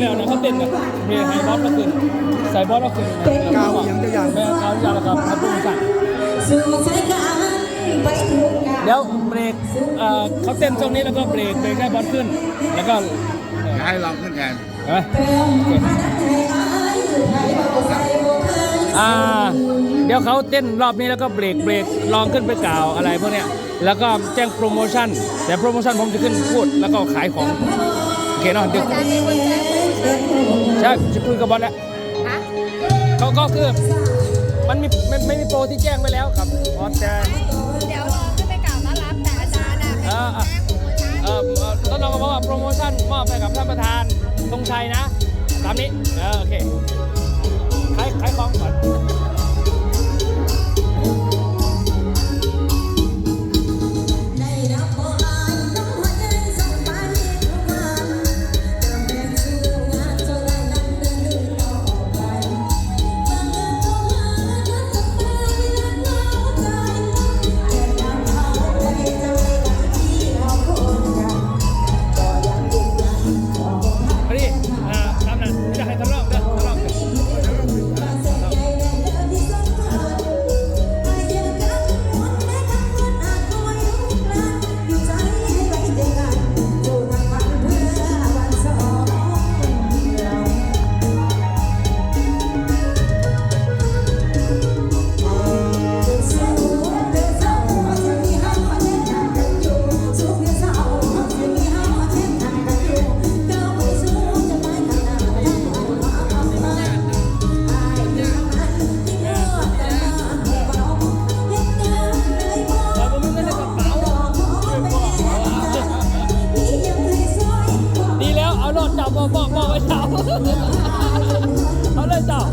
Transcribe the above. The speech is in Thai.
เแล้วเขาเต้เบรกให้บอสก็ขึ้นใส่บอสก็ขึ้นกะครับคล้ดี๋ยวเบรกเขาเต้นช่งนี้แล้วก็เบรกเบรกได้บอสขึ้น แล้วก็ให้เราขึ้นแทน เห็นไหมเติมพลังให้อายให้เบาใส่บ่เคยอ่า เดี๋ยวเขาเต้นรอบนี้แล้วก็เบรกเบรกลองขึ้นไปกล่าวอะไรพวกเนี้ย แล้วก็แจ้งโปรโมชั่น แต่โปรโมชั่นผมจะขึ้นพูดแล้วก็ขายของ โอเคเนาะเดี๋ยวใช่จะคุยกับบอสแล้วเขาก็คือมันมีไม่ไม่มีโปรที่แจ้งไว้แล้วครับบอสจะเดี๋ยวรอขึ้นไปกล่าวต้อนรับแต่อาจารย์อะเออเออเออต้นน้องก็บอกว่าโปรโมชั่นมอบให้กับท่านประธานตรง ชัยนะ ตามนี้ เออโอเคขายขายของก่อน Màu đỏ, màu đỏ.